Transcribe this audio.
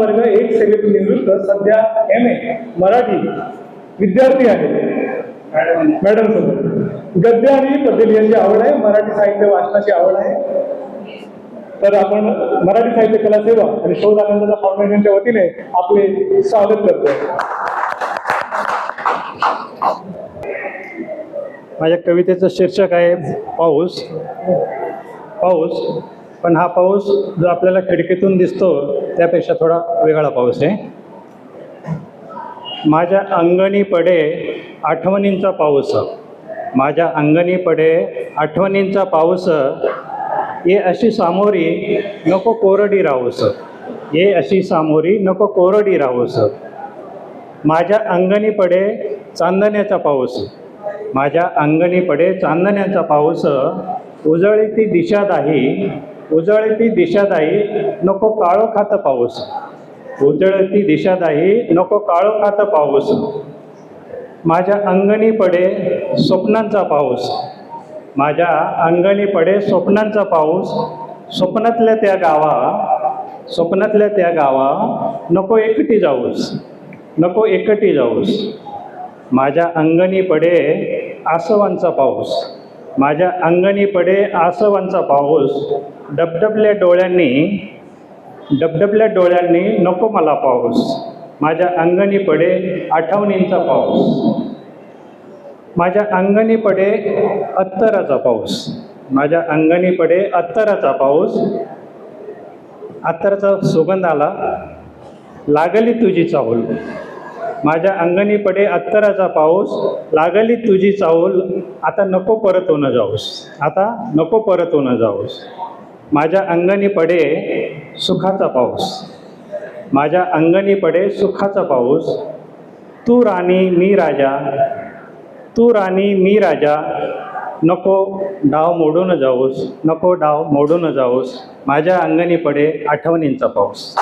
वर्ग एक सेवेत निवृत्त सध्या एम ए मराठी विद्यार्थी आहे मॅडम सोबत. गद्य आणि पद्य यांची आवड आहे मराठी साहित्य वाचनाची आवड आहे. तर आपण मराठी साहित्य कला सेवा आणि शोध आनंदाचा फाउंडेशनच्या वतीने आपले स्वागत करतो माझ्या कवितेचं शीर्षक आहे पाऊस. पाऊस. पण हा पाऊस जो आपल्याला खिडकीतून दिसतो त्यापेक्षा थोडा वेगळा पाऊस आहे. माझ्या अंगणी पडे आठवणींचा पाऊस. माझ्या अंगणी पडे आठवणींचा पाऊस. ये अशी सामोरी नको कोरडी राहूस ये अशी सामोरी नको कोरडी राहूस माझ्या अंगणी पडे चांदण्याचा पाऊस. माझ्या अंगणी पडे चांदण्याचा पाऊस. उजळती दिशा दाही उजळती दिशा नको काळो खात पाऊस. उजळती दिशा दाही नको काळो खात पाऊस. माझ्या अंगणी पडे स्वप्नांचा पाऊस. माझ्या अंगणी पडे स्वप्नांचा पाऊस. स्वप्नातल्या त्या गावा स्वप्नातल्या त्या गावा नको एकटी जाऊस. नको एकटी जाऊस. माझ्या अंगणी पडे आसवांचा पाऊस. माझ्या अंगणी पडे आसवांचा पाऊस. डबडबल्या डोळ्यांनी डबडबल्या डोळ्यांनी नको मला पाऊस. माझ्या अंगणी पडे आठवणींचा पाऊस. माझ्या अंगणी पडे अत्तराचा पाऊस. माझ्या अंगणी पडे अत्तराचा पाऊस. अत्तराचा सुगंध आला लागली तुझी चाहूल माझ्या अंगणी पडे अत्तराचा पाऊस लागली तुझी चाहूल आता नको परत होणं जाऊस. आता नको परत होणं जाऊस. माझ्या अंगणी पडे सुखाचा पाऊस. माझ्या अंगणी पडे सुखाचा पाऊस. तू राणी मी राजा. तू राणी मी राजा. नको डाव मोडून जाऊस. नको डाव मोडून जाऊस. माझ्या अंगणी पडे आठवणींचा पाऊस.